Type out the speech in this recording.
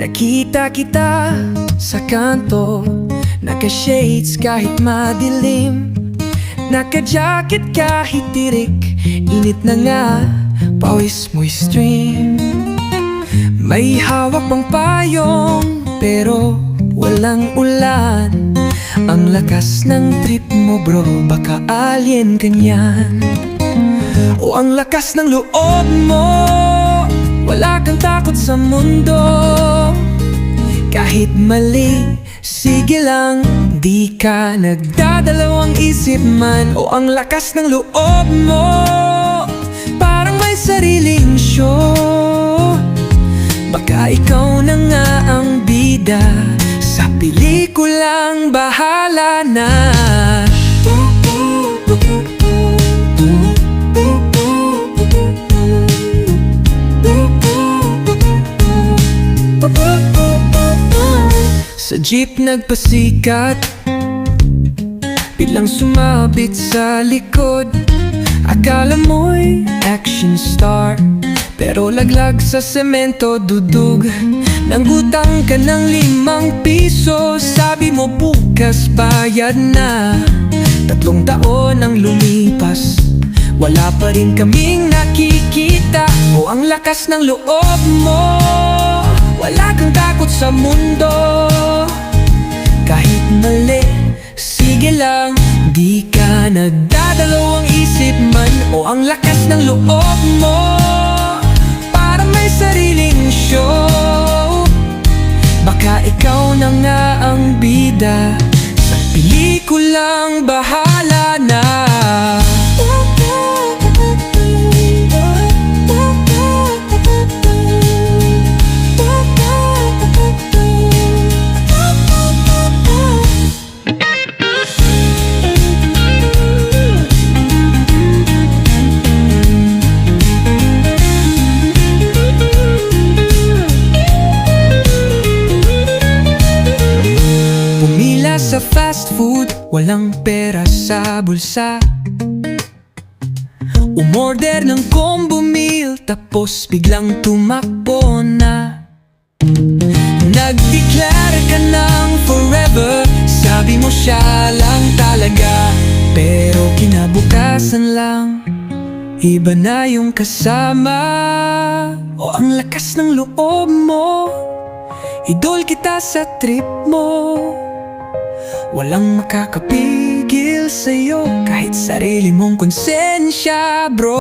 Nakita kita sa kanto. Naka-shades kahit madilim. Naka-jacket kahit tirik. Init na nga, pawis mo'y stream. May hawak pang payong Pero walang ulan. Ang lakas ng trip mo bro Baka alien ka niyan. O ang lakas ng loob mo Wala kang takot sa mundo Kahit mali, sige lang Di ka nagdadalawang isip man. O ang lakas ng loob mo Parang may sariling show. Baka ikaw na nga ang bida Sa pelikulang bahala na Sa jeep nagpasikat. Biglang sumabit sa likod. Akala mo'y action star. Pero laglag sa semento dudug. Nangutang ka ng limang piso. Sabi mo bukas bayad na. Tatlong taon ang lumipas. Wala pa rin kaming nakikita. O ang lakas ng loob mo. Wala kang takot sa mundo Di ka nagdadalawang isip man O ang lakas ng loob mo. Para may sariling show. Baka ikaw na nga ang bida Sa pelikulang bahala walang pera sa bulsa. Umorder ng combo meal, tapos biglang tumakbo na. Nag-declare ka ng forever, sabi mo siya lang talaga Pero kinabukasan lang, iba na yung kasama O ang lakas ng loob mo. Idol kita sa trip mo Walang makakapigil sa'yo Kahit sarili mong konsensya bro